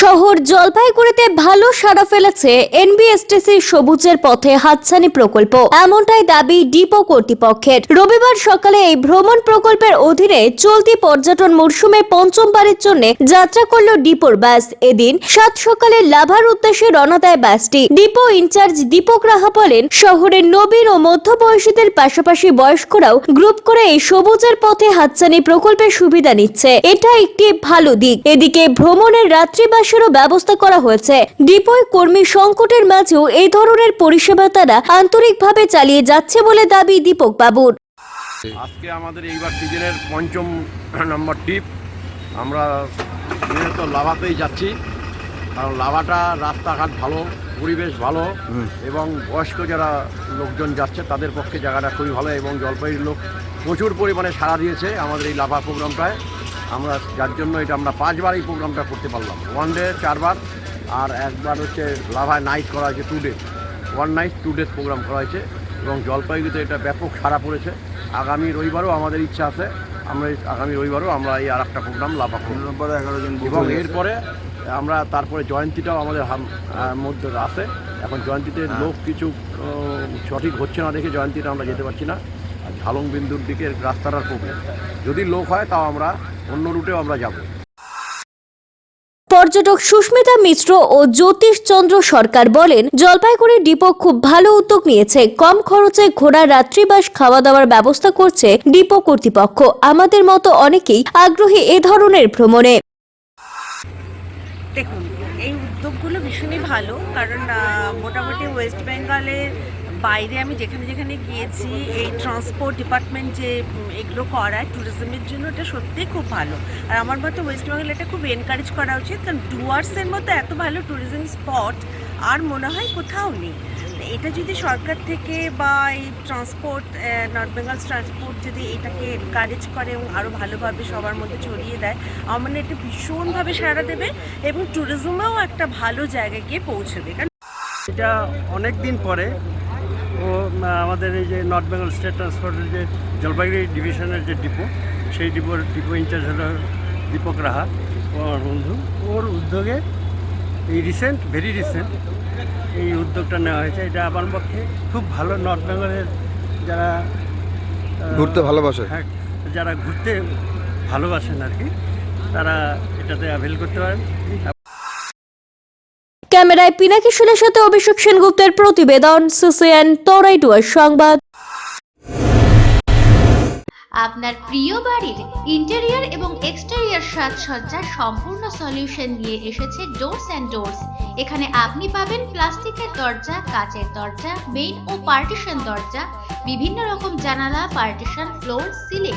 শহর জলপাইগুড়িতে ভালো সাড়া ফেলেছে এনবিএসটিসি সবুজের পথে হাতছানি প্রকল্প। এমনটাই দাবি ডিপো কর্তৃপক্ষের। রবিবার সকালে এই ভ্রমণ প্রকল্পের অধীনে চলতি পর্যটন মরশুমে পঞ্চমবারের জন্য যাত্রা করল ডিপোর বাস এদিন সাত সকালে লাভার উদ্দেশ্যে রওনা দেয় বাসটি ডিপো ইনচার্জ দীপক রাহা বলেন, শহরের নবীন ও মধ্যবয়সীদের পাশাপাশি বয়স্করাও গ্রুপ করে এই সবুজের পথে হাতছানি প্রকল্পের সুবিধা নিচ্ছে। এটা একটি ভালো দিক। এদিকে ভ্রমণের রাত্রিবাসেরও ব্যবস্থা করা হয়েছে। ডিপোয় কর্মী সংকটের মাঝেও এই ধরনের পরিষেবা তারা আন্তরিকভাবে চালিয়ে যাচ্ছে বলে দাবি দীপক বাবুর। আজকে আমাদের এইবার সিজনের পঞ্চম নম্বর ট্রিপ। আমরা তো লাভাতেই যাচ্ছি কারণ লাভাটা রাস্তাঘাট ভালো পরিবেশ ভালো এবং বয়স্ক যারা লোকজন যাচ্ছে তাদের পক্ষে জায়গাটা খুবই ভালো এবং জলপাইগুড়ির লোক প্রচুর পরিমাণে সাড়া দিয়েছে আমাদের এই লাভা প্রোগ্রামটায়। আমরা যার জন্য এটা আমরা পাঁচবার এই প্রোগ্রামটা করতে পারলাম। ওয়ান ডে চারবার আর একবার হচ্ছে লাভায় নাইট করা হয়েছে two day one night two days programme করা হয়েছে এবং জলপাইগুড়িতে এটা ব্যাপক সারা পড়েছে। আগামী রবিবারও আমাদের ইচ্ছা আছে আমরা আগামী রবিবারও আমরা এই আর একটা প্রোগ্রাম লাভা করব। এগারো জন এবং এরপরে আমরা তারপরে জয়ন্তীটাও আমাদের মধ্যে আছে। এখন জয়ন্তীতে লোক কিছু সঠিক হচ্ছে না দেখে জয়ন্তীটা আমরা যেতে পারছি না। ঝালং বিন্দুর দিকে রাস্তাটার প্রবলেম যদি লোক হয় তাও আমরা অন্য রুটেও আমরা যাব। পর্যটক সুস্মিতা মিশ্র ও জ্যোতিষ চন্দ্র সরকার বলেন জলপাইগুড়ি ডিপো খুব ভালো উদ্যোগ নিয়েছে। কম খরচে ঘোড়া রাত্রিবাস খাওয়া দাওয়ার ব্যবস্থা করছে ডিপো কর্তৃপক্ষ। আমাদের মতো অনেকেই আগ্রহী এ ধরনের ভ্রমণে। দেখুন এই উদ্যোগগুলো ভীষণই ভালো কারণ মোটামুটি ওয়েস্ট বেঙ্গলের বাইরে আমি যেখানে যেখানে গিয়েছি, এই ট্রান্সপোর্ট ডিপার্টমেন্ট যে এগুলো করায় ট্যুরিজমের জন্য এটা সত্যিই খুব ভালো। আর আমার মতে ওয়েস্ট বেঙ্গল এটা খুব এনকারেজ করা উচিত, কারণ ডুয়ার্সের মতো এত ভালো ট্যুরিজম স্পট আর মনে হয় কোথাও নেই। এটা যদি সরকার থেকে বা এই ট্রান্সপোর্ট নর্থ বেঙ্গল ট্রান্সপোর্ট যদি এটাকে এনকারেজ করে এবং আরও ভালোভাবে সবার মধ্যে ছড়িয়ে দেয়, আমার মনে এটা ভীষণভাবে সাড়া দেবে এবং ট্যুরিজমেও একটা ভালো জায়গায় গিয়ে পৌঁছবে। কারণ এটা অনেক দিন পরে ও আমাদের এই যে নর্থ বেঙ্গল স্টেট ট্রান্সপোর্টের যে জলপাইগুড়ি ডিভিশনের যে ডিপো সেই ডিপোর ডিপো ইনচার্জ হলো দীপক রাহা ও আমার বন্ধু। ওর উদ্যোগে এই রিসেন্ট ভেরি রিসেন্ট এই উদ্যোগটা নেওয়া হয়েছে। এটা আমার পক্ষে খুব ভালো। নর্থ বেঙ্গলের যারা ঘুরতে ভালোবাসে। হ্যাঁ যারা ঘুরতে ভালোবাসেন আর কি তারা এটাতে অ্যাভেল করতে পারেন। ক্যামেরায় পিনাকি সুলের সাথে অভিষেক সেনগুপ্তের প্রতিবেদন, সিসিএন তরাইটুয়ার সংবাদ। আপনার প্রিয় বাড়ির ইন্টেরিয়র এবং এক্সটেরিয়র সাজসজ্জার সম্পূর্ণ সলিউশন নিয়ে এসেছে ডোরস অ্যান্ড ডোরস এখানে আপনি পাবেন প্লাস্টিকের দরজা, কাচের দরজা মেইন ও পার্টিশন দরজা, বিভিন্ন রকম জানালা partition floor ceiling